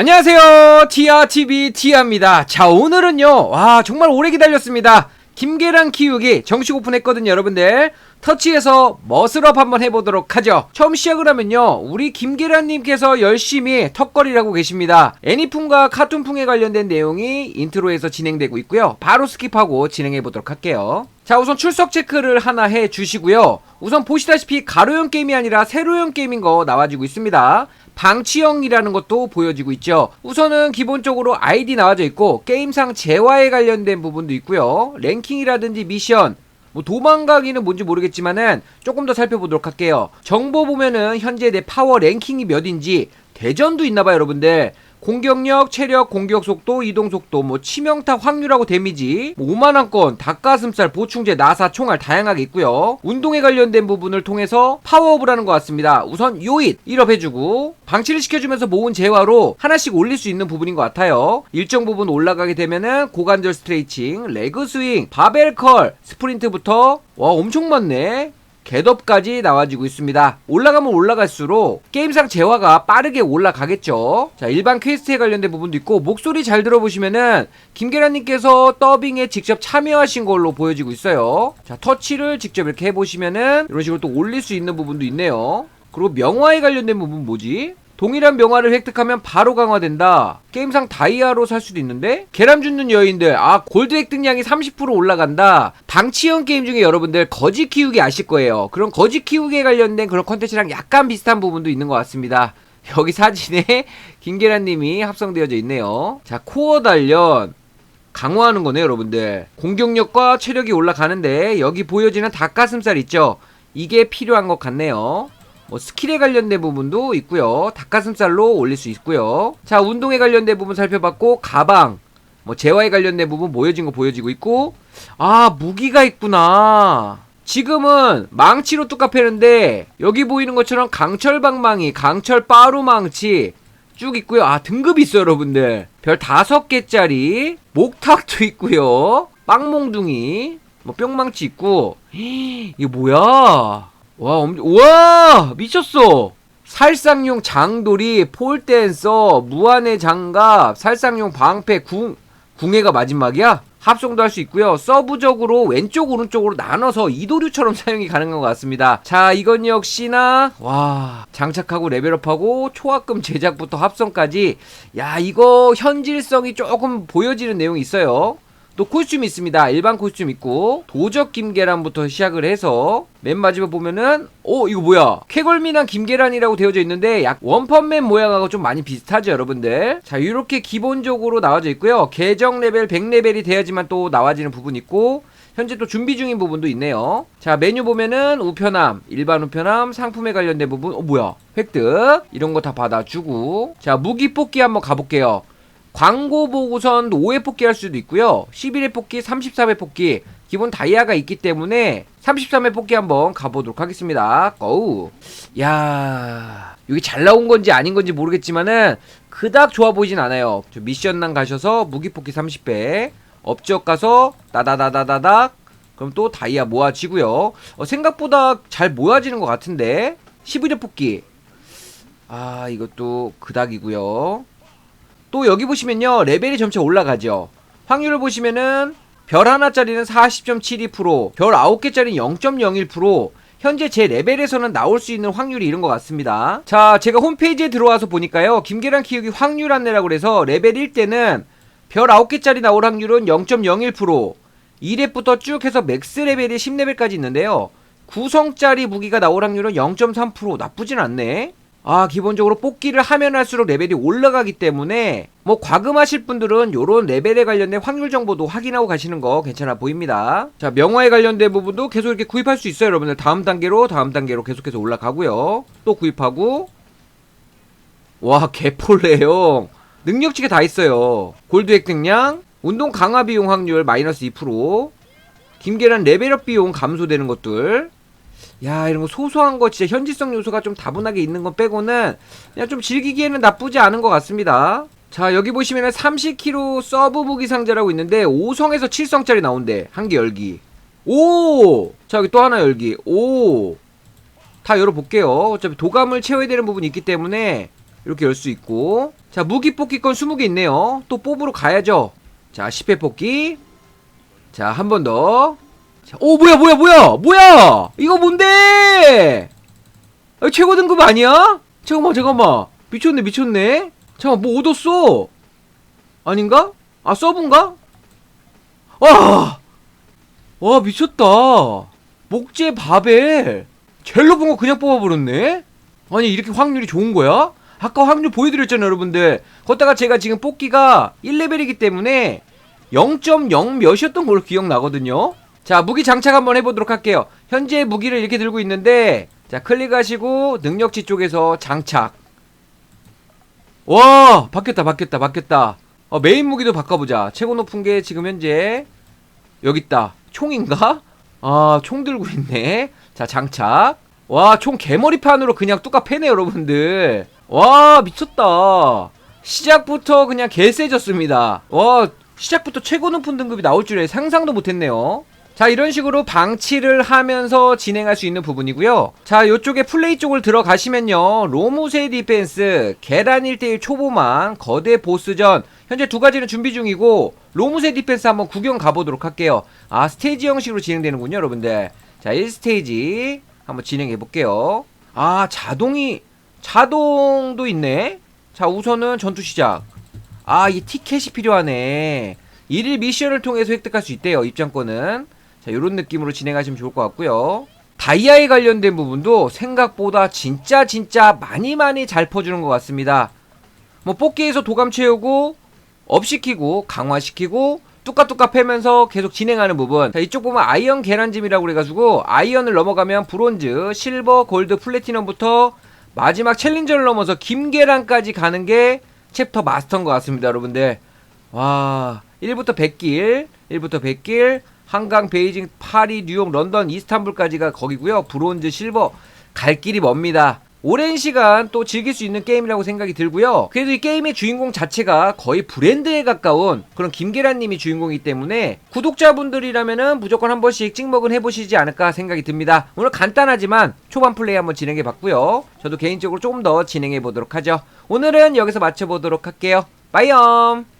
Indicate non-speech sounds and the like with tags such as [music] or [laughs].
안녕하세요. 티아TV 티아입니다. 자, 오늘은요, 와, 정말 오래 기다렸습니다. 김계란 키우기 정식 오픈했거든요, 여러분들. 터치해서 머슬업 한번 해보도록 하죠. 처음 시작을 하면요, 우리 김계란님께서 열심히 턱걸이라고 계십니다. 애니풍과 카툰풍에 관련된 내용이 인트로에서 진행되고 있고요. 바로 스킵하고 진행해보도록 할게요. 자, 우선 출석 체크를 하나 해 주시고요. 우선 보시다시피 가로형 게임이 아니라 세로형 게임인 거 나와지고 있습니다. 방치형이라는 것도 보여지고 있죠. 우선은 기본적으로 아이디 나와져 있고 게임상 재화에 관련된 부분도 있고요. 랭킹이라든지 미션 뭐 도망가기는 뭔지 모르겠지만은 조금 더 살펴보도록 할게요. 정보 보면은 현재 내 파워 랭킹이 몇인지 대전도 있나봐요, 여러분들. 공격력, 체력, 공격 속도, 이동 속도, 뭐 치명타 확률하고 데미지, 뭐 5만원 건, 닭가슴살, 보충제, 나사, 총알 다양하게 있고요. 운동에 관련된 부분을 통해서 파워업을 하는 것 같습니다. 우선 요잇 1업 해주고 방치를 시켜주면서 모은 재화로 하나씩 올릴 수 있는 부분인 것 같아요. 일정 부분 올라가게 되면은 고관절 스트레이칭, 레그 스윙, 바벨 컬, 스프린트부터 와 엄청 많네. 겟업까지 나와지고 있습니다. 올라가면 올라갈수록 게임상 재화가 빠르게 올라가겠죠. 자, 일반 퀘스트에 관련된 부분도 있고 목소리 잘 들어보시면은 김계란님께서 더빙에 직접 참여하신 걸로 보여지고 있어요. 자, 터치를 직접 이렇게 해보시면은 이런 식으로 또 올릴 수 있는 부분도 있네요. 그리고 명화에 관련된 부분 뭐지? 동일한 명화를 획득하면 바로 강화된다. 게임상 다이아로 살 수도 있는데 계란 줍는 여인들 아 골드 획득량이 30% 올라간다. 방치형 게임 중에 여러분들 거지 키우기 아실 거예요. 그런 거지 키우기에 관련된 그런 컨텐츠랑 약간 비슷한 부분도 있는 것 같습니다. [laughs] 여기 사진에 김계란님이 합성되어져 있네요. 자 코어 단련 강화하는 거네요, 여러분들. 공격력과 체력이 올라가는데 여기 보여지는 닭가슴살 있죠? 이게 필요한 것 같네요. 뭐 스킬에 관련된 부분도 있고요. 닭가슴살로 올릴 수 있고요. 자, 운동에 관련된 부분 살펴봤고 가방, 뭐 재화에 관련된 부분 보여진 거 보여지고 있고 아, 무기가 있구나. 지금은 망치로 뚝 패는데 여기 보이는 것처럼 강철 방망이, 강철 빠루 망치 쭉 있고요. 아, 등급이 있어요, 여러분들. 별 다섯 개짜리 목탁도 있고요. 빵몽둥이, 뭐 뿅망치 있고. 이게 뭐야? 와, 엄, 와, 미쳤어. 살상용 장돌이, 폴댄서, 무한의 장갑, 살상용 방패, 궁, 궁예가 마지막이야? 합성도 할 수 있고요. 서브적으로 왼쪽 오른쪽으로 나눠서 이도류처럼 [laughs] 사용이 가능한 것 같습니다. 자, 이건 역시나 와 장착하고 레벨업하고 초합금 제작부터 합성까지 야 이거 현질성이 조금 보여지는 내용이 있어요. 또 코스튬이 있습니다. 일반 코스튬 있고 도적 김계란부터 시작을 해서 맨 마지막 보면은 어 이거 뭐야? 쾌걸미난 김계란이라고 되어져 있는데 약 원펀맨 모양하고 좀 많이 비슷하죠 여러분들? 자 이렇게 기본적으로 나와져 있고요. 계정 레벨 100레벨이 돼야지만 또 나와지는 부분 있고 현재 또 준비 중인 부분도 있네요. 자 메뉴 보면은 우편함 일반 우편함 상품에 관련된 부분 어 뭐야? 획득. 이런 거 다 받아주고. 자 무기 뽑기 한번 가볼게요 광고 보고선 5회 뽑기 할 수도 있고요. 11회 뽑기, 33회 뽑기. 기본 다이아가 있기 때문에 33회 뽑기 한번 가보도록 하겠습니다. 고우. 야 여기 잘 나온 건지 아닌 건지 모르겠지만은 그닥 좋아 보이진 않아요. 저 미션난 가셔서 무기 뽑기 30배. 업적 가서 따다다다다닥. 그럼 또 다이아 모아지고요. 어, 생각보다 잘 모아지는 것 같은데. 11회 뽑기. 아 이것도 그닥이고요. 또 여기 보시면요 레벨이 점차 올라가죠 확률을 보시면은 별 하나짜리는 40.72%, 별 9개짜리는 0.01%, 현재 제 레벨에서는 나올 수 있는 확률이 이런 것 같습니다. 자, 제가 홈페이지에 들어와서 보니까요, 김계란 키우기 확률 안내라고 그래서 레벨 1때는 별 9개짜리 나올 확률은 0.01%, 2렙부터 쭉 해서 맥스 레벨이 10레벨까지 있는데요. 구성짜리 무기가 나올 확률은 0.3% 나쁘진 않네. 아 기본적으로 뽑기를 하면 할수록 레벨이 올라가기 때문에 뭐 과금하실 분들은 요런 레벨에 관련된 확률 정보도 확인하고 가시는 거 괜찮아 보입니다. 자 명화에 관련된 부분도 계속 이렇게 구입할 수 있어요 여러분들. 다음 단계로 다음 단계로 계속해서 올라가고요. 또 구입하고. 와 개폴레용 능력치가 다 있어요. 골드 획득량 운동 강화 비용 확률 마이너스 2% 김계란 레벨업 비용 감소되는 것들 야 이런 거 소소한 거 진짜 현지성 요소가 좀 다분하게 있는 건 빼고는 그냥 좀 즐기기에는 나쁘지 않은 것 같습니다. 자 여기 보시면은 30kg 서브 무기 상자라고 있는데 5성에서 7성짜리 나온대. 한 개 열기. 오 자 여기 또 하나 열기. 오 다 열어볼게요. 어차피 도감을 채워야 되는 부분이 있기 때문에 이렇게 열 수 있고. 자 무기 뽑기권 20개 있네요. 또 뽑으러 가야죠. 자 10회 뽑기. 자 한 번더 오 뭐야 뭐야 뭐야? 뭐야? 이거 뭔데? 아, 최고 등급 아니야? 잠깐만 잠깐만. 미쳤네 미쳤네. 잠깐만 뭐 얻었어? 아닌가? 아 서브인가? 와! 와 미쳤다. 목재 바벨. 제일 높은 거 그냥 뽑아버렸네? 아니 이렇게 확률이 좋은 거야? 아까 확률 보여드렸잖아요 여러분들. 걷다가 제가 지금 뽑기가 1레벨이기 때문에 0.0 몇이었던 걸로 기억나거든요 자 무기 장착 한번 해보도록 할게요. 현재 무기를 이렇게 들고 있는데 자 클릭하시고 능력치 쪽에서 장착. 와 바뀌었다 바뀌었다 바뀌었다. 어, 메인 무기도 바꿔보자. 최고 높은 게 지금 현재 여기 있다. 총인가? 아 총 들고 있네. 자 장착. 와 총 개머리판으로 그냥 뚜까 패네 여러분들. 와 미쳤다. 시작부터 그냥 개세졌습니다. 와 시작부터 최고 높은 등급이 나올 줄에 상상도 못했네요 자 이런 식으로 방치를 하면서 진행할 수 있는 부분이고요. 자 요쪽에 플레이 쪽을 들어가시면요. 로무세 디펜스 계란 1대1 초보망 거대 보스전. 현재 두 가지는 준비 중이고 로무세 디펜스 한번 구경 가보도록 할게요. 아 스테이지 형식으로 진행되는군요 여러분들. 자 1스테이지 한번 진행해 볼게요. 아 자동이 자동도 있네. 자 우선은 전투 시작. 아 이 티켓이 필요하네. 1일 미션을 통해서 획득할 수 있대요 입장권은 자 요런 느낌으로 진행하시면 좋을 것 같고요. 다이아에 관련된 부분도 생각보다 진짜 진짜 많이 많이 잘 퍼주는 것 같습니다. 뭐 뽑기에서 도감 채우고 업시키고 강화시키고 뚜까뚜까 패면서 계속 진행하는 부분. 자 이쪽 보면 아이언 계란짐이라고 그래가지고 아이언을 넘어가면 브론즈, 실버, 골드, 플래티넘부터 마지막 챌린저를 넘어서 김계란까지 가는 게 챕터 마스터인 것 같습니다 여러분들. 와 1부터 100길 1부터 100길 한강, 베이징, 파리, 뉴욕, 런던, 이스탄불까지가 거기고요 브론즈, 실버 갈 길이 멉니다 오랜 시간 또 즐길 수 있는 게임이라고 생각이 들고요. 그래도 이 게임의 주인공 자체가 거의 브랜드에 가까운 그런 김계란님이 주인공이기 때문에 구독자분들이라면은 무조건 한 번씩 찍먹은 해보시지 않을까 생각이 듭니다. 오늘 간단하지만 초반 플레이 한번 진행해 봤고요. 저도 개인적으로 조금 더 진행해 보도록 하죠. 오늘은 여기서 마쳐보도록 할게요. 빠이엄!